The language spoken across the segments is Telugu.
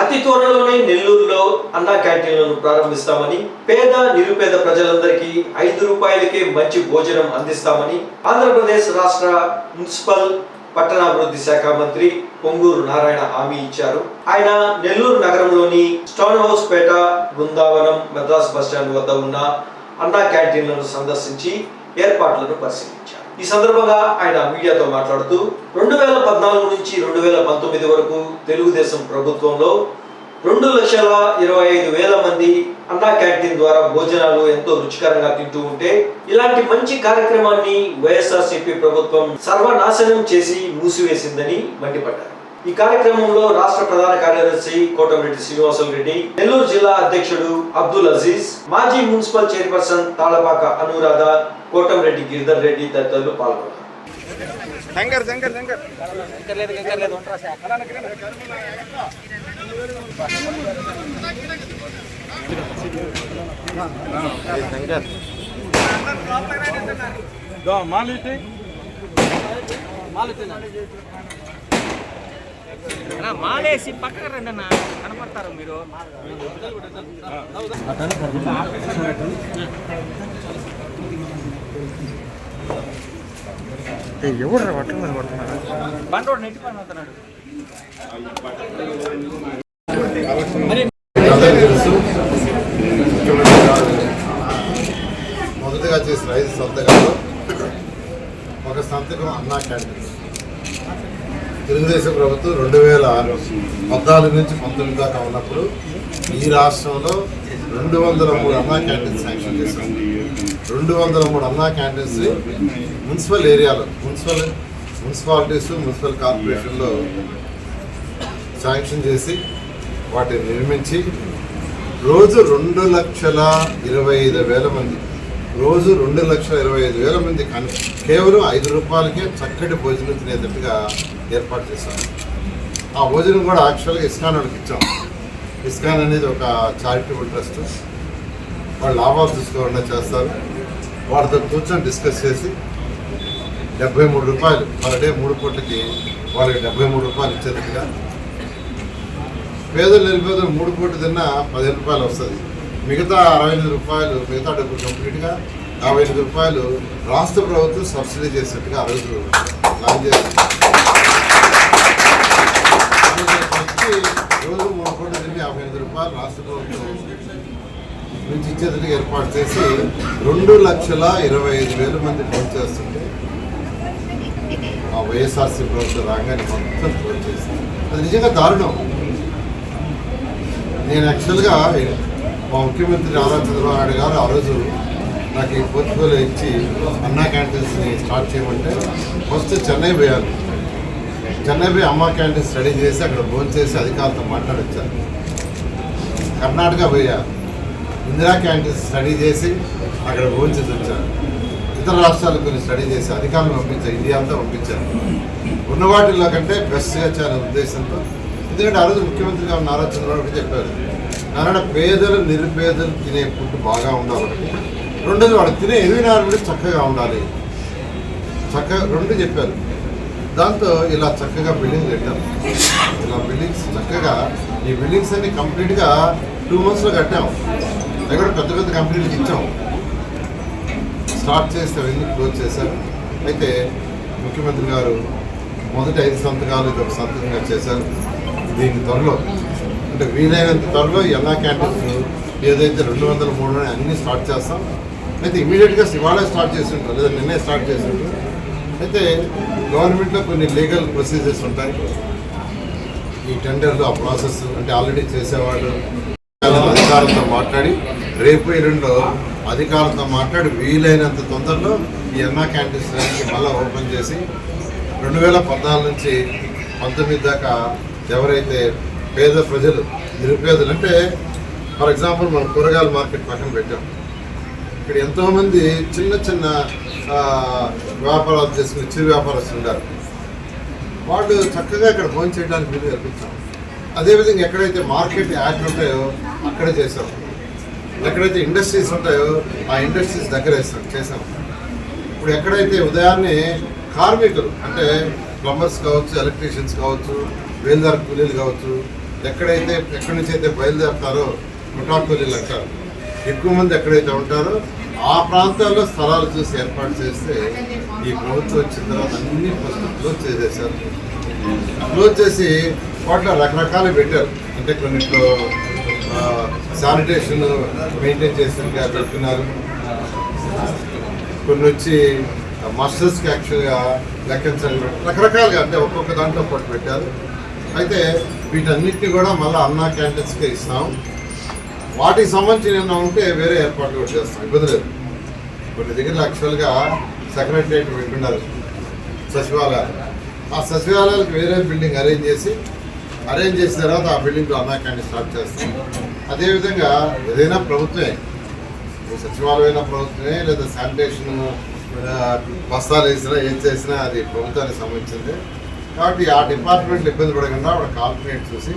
అతి త్వరలోనే నెల్లూరులో అన్నా క్యాంటీన్లను ప్రారంభిస్తామని పేద నిరుపేద ప్రజలందరికీ ఐదు రూపాయలకే మంచి భోజనం అందిస్తామని ఆంధ్రప్రదేశ్ రాష్ట్ర మున్సిపల్ పట్టణాభివృద్ధి శాఖ మంత్రి పొంగూరు నారాయణ హామీ ఇచ్చారు. ఆయన నెల్లూరు నగరంలోని స్టోన్ హౌస్ పేట బృందావనం మద్రాస్ బస్టాండ్ వద్ద ఉన్న అన్నా క్యాంటీన్లను సందర్శించి ఏర్పాట్లను పరిశీలించారు. ఈ సందర్భంగా ఆయన మీడియాతో మాట్లాడుతూ రెండు వేల పద్నాలుగు నుంచి రెండు వేల పంతొమ్మిది వరకు తెలుగుదేశం ప్రభుత్వంలో రెండు లక్షల ఇరవై ఐదు వేల మంది అన్నా క్యాంటీన్ ద్వారా భోజనాలు ఎంతో రుచికరంగా తింటూ ఉంటే ఇలాంటి మంచి కార్యక్రమాన్ని వైఎస్ఆర్సీపీ ప్రభుత్వం సర్వనాశనం చేసి మూసివేసిందని మండిపడ్డారు. ఈ కార్యక్రమంలో రాష్ట్ర ప్రధాన కార్యదర్శి కోటమిరెడ్డి శ్రీనివాసులు రెడ్డి నెల్లూరు జిల్లా అధ్యక్షుడు అబ్దుల్ అజీజ్ మాజీ మున్సిపల్ చైర్పర్సన్ తాళపాక అనురాధ కోటమిరెడ్డి గిరిధర్ రెడ్డి తదితరులు పాల్గొన్నారు. శంకర్ మాలిటి అన్నా మాలేసి పక్కన రండి అన్న కనపడతారు మీరు? ఎవరు పట్టణ మీద పడుతున్నారు బండోడు నెట్టి పని అవుతున్నాడు మొదటగా చేసిన ఐదు సంతకాలు ఒక సంతకం అన్నా క్యాంటీన్ తెలుగుదేశం ప్రభుత్వం రెండు వేల ఆరు పద్నాలుగు నుంచి పంతొమ్మిది దాకా ఉన్నప్పుడు ఈ రాష్ట్రంలో రెండు వందల మూడు అన్నా క్యాంటీన్స్ శాంక్షన్ చేశాం రెండు వందల మూడు అన్నా క్యాంటీన్స్ మున్సిపల్ ఏరియాలో మున్సిపల్ మున్సిపాలిటీస్ మున్సిపల్ కార్పొరేషన్లో శాంక్షన్ చేసి వాటిని నిర్మించి రోజు రెండు లక్షల ఇరవై ఐదు వేల మంది రోజు రెండు లక్షల ఇరవై ఐదు వేల మంది కానీ కేవలం ఐదు రూపాయలకే చక్కటి భోజనం తినేటట్టుగా ఏర్పాటు చేశాం ఆ భోజనం కూడా యాక్చువల్గా ఇస్కాన్ వాళ్ళకి ఇచ్చాం. ఇస్కాన్ అనేది ఒక చారిటబుల్ ట్రస్ట్ వాళ్ళు లాభాలు తీసుకోకుండా చేస్తారు. వాళ్ళతో కూర్చొని డిస్కస్ చేసి డెబ్బై మూడు రూపాయలు పర్ డే మూడు కోట్లకి వాళ్ళకి డెబ్బై మూడు రూపాయలు ఇచ్చేటట్టుగా. పేదలు నిరుపేదలు మూడు కోట్లు తిన్నా పదిహేను రూపాయలు వస్తుంది. మిగతా అరవై ఎనిమిది రూపాయలు మిగతా డబ్బులు కంప్లీట్గా యాభై ఎనిమిది రూపాయలు రాష్ట్ర ప్రభుత్వం సబ్సిడీ చేసినట్టుగా అరవై రోజు ప్లాన్ రోజు మూడు కోట్ల తిరిగి యాభై ఎనిమిది రూపాయలు రాష్ట్ర ప్రభుత్వం నుంచి ఇచ్చేందుకు ఏర్పాటు చేసి రెండు లక్షల ఇరవై ఐదు వేల మంది ఫోన్ చేస్తుంటే ఆ వైఎస్ఆర్సీ ప్రభుత్వం రాగానే మొత్తం ఫోన్ చేస్తుంది అది నిజంగా దారుణం. నేను యాక్చువల్గా మా ముఖ్యమంత్రి నారా చంద్రబాబు నాయుడు గారు ఆ రోజు నాకు ఈ పోర్చుగల్ ఇచ్చి అన్నా క్యాంటీన్స్ని స్టార్ట్ చేయమంటే ఫస్ట్ చెన్నై పోయాను చెన్నై పోయి అమ్మా క్యాంటీన్ స్టడీ చేసి అక్కడ భోజనం చేసి అధికారులతో మాట్లాడొచ్చాను కర్ణాటక పోయా. ఇందిరా క్యాంటీన్ స్టడీ చేసి అక్కడ భోజనం చేసి వచ్చాను ఇతర రాష్ట్రాలకు కొన్ని స్టడీ చేసి అధికారులు పంపించాను ఇండియా అంతా పంపించాను ఉన్న వాటిల్లో కంటే బెస్ట్గా చేయాలనే ఉద్దేశంతో. ఎందుకంటే ఆ రోజు ముఖ్యమంత్రి గారు నారా చంద్రబాబు చెప్పారు. కారణం పేదలు నిరుపేదలు తినే ఫుడ్ బాగా ఉండాలి రెండోది వాడు తినే ఎన్విరాన్మెంట్ కూడా చక్కగా ఉండాలి. చక్కగా రెండు చెప్పారు. దాంతో ఇలా చక్కగా బిల్డింగ్ కట్టాం ఇలా బిల్డింగ్స్ చక్కగా ఈ బిల్డింగ్స్ అన్ని కంప్లీట్గా టూ మంత్స్లో కట్టాం. అవి కూడా పెద్ద పెద్ద కంపెనీలకు ఇచ్చాం. స్టార్ట్ చేస్తే ఎందుకు క్లోజ్ చేశారు. అయితే ముఖ్యమంత్రి గారు మొదటి ఐదు సంతకాలు ఇది ఒక సంతకంగా చేశారు. దీని త్వరలో అంటే వీలైనంత త్వరలో ఎలా క్యాంటీన్స్ ఏదైతే రెండు వందల మూడు అన్నీ స్టార్ట్ చేస్తాం. అయితే ఇమీడియట్గా ఇవాళే స్టార్ట్ చేసి ఉంటారు లేదా నిన్నే స్టార్ట్ చేసి ఉంటారు అయితే గవర్నమెంట్లో కొన్ని లీగల్ ప్రొసీజర్స్ ఉంటాయి. ఈ టెండర్లు ఆ ప్రాసెస్ అంటే ఆల్రెడీ చేసేవాళ్ళు అధికారులతో మాట్లాడి రేపు ఎల్లుండో అధికారులతో మాట్లాడి వీలైనంత తొందరలో ఈ అన్నా క్యాంటీన్స్ మళ్ళీ ఓపెన్ చేసి రెండు వేల పద్నాలుగు నుంచి పంతొమ్మిది దాకా ఎవరైతే పేద ప్రజలు నిరుపేదలు అంటే ఫర్ ఎగ్జాంపుల్ మనం కూరగాయల మార్కెట్ పక్కన పెట్టాం. ఇక్కడ ఎంతోమంది చిన్న చిన్న వ్యాపారాలు చేసుకుని చిరు వ్యాపారస్తులు ఉంటారు వాళ్ళు చక్కగా ఇక్కడ భోజనం చేయడానికి వీలు కల్పించాం అదేవిధంగా ఎక్కడైతే మార్కెట్ యాడ్లు ఉంటాయో అక్కడ చేసాం ఎక్కడైతే ఇండస్ట్రీస్ ఉంటాయో ఆ ఇండస్ట్రీస్ దగ్గర వేస్తాం చేసాం ఇప్పుడు ఎక్కడైతే ఉదయాన్నే కార్మికులు అంటే ప్లంబర్స్ కావచ్చు ఎలక్ట్రీషియన్స్ కావచ్చు వేల్దార్ కూలీలు కావచ్చు ఎక్కడైతే ఎక్కడి నుంచి అయితే బయలుదేరుతారో ముఠాకూలీలు అంటారు ఎక్కువ మంది ఎక్కడైతే ఉంటారో ఆ ప్రాంతాల్లో స్థలాలు చూసి ఏర్పాటు చేస్తే ఈ ప్రభుత్వం వచ్చిన తర్వాత అన్ని ఫస్ట్ క్లోజ్ చేసేసారు క్లోజ్ చేసి వాటిలో రకరకాలు పెట్టారు. అంటే కొన్నిట్లో శానిటేషన్ మెయింటైన్ చేసినట్టుగా పెట్టుకున్నారు కొన్ని వచ్చి మాస్టర్స్కి యాక్చువల్గా లెక్కించాలి రకరకాలుగా అంటే ఒక్కొక్క దాంట్లో పట్టు పెట్టారు. అయితే వీటన్నిటిని కూడా మళ్ళీ అన్నా క్యాంటీన్స్కే ఇస్తాం. వాటికి సంబంధించి ఏమైనా ఉంటే వేరే ఏర్పాట్లు కూడా చేస్తాం. ఇబ్బంది లేదు. కొన్ని దగ్గర యాక్చువల్గా సెక్రటరియట్ పెట్టున్నారు సచివాలయాలు. ఆ సచివాలయాలకు వేరే బిల్డింగ్ అరేంజ్ చేసి అరేంజ్ చేసిన తర్వాత ఆ బిల్డింగ్లో అన్నా క్యాంటీన్ స్టార్ట్ చేస్తాం. అదేవిధంగా ఏదైనా ప్రభుత్వమే సచివాలయమైన ప్రభుత్వమే లేదా శానిటేషన్ బస్తాలు వేసినా ఏం చేసినా అది ప్రభుత్వానికి సంబంధించింది. కాబట్టి ఆ డిపార్ట్మెంట్లు ఇబ్బంది పడకుండా అక్కడ కాల్కులేట్ చూసి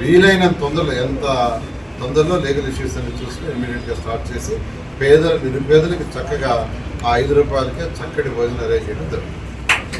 వీలైనంత తొందరలో ఎంత తొందరలో లీగల్ ఇష్యూస్ అన్ని చూసుకుని ఇమీడియట్గా స్టార్ట్ చేసి పేదలు నిరుపేదలకు చక్కగా ఆ ఐదు రూపాయలకే చక్కటి భోజనం అరేంజ్ చేయడం జరుగుతుంది.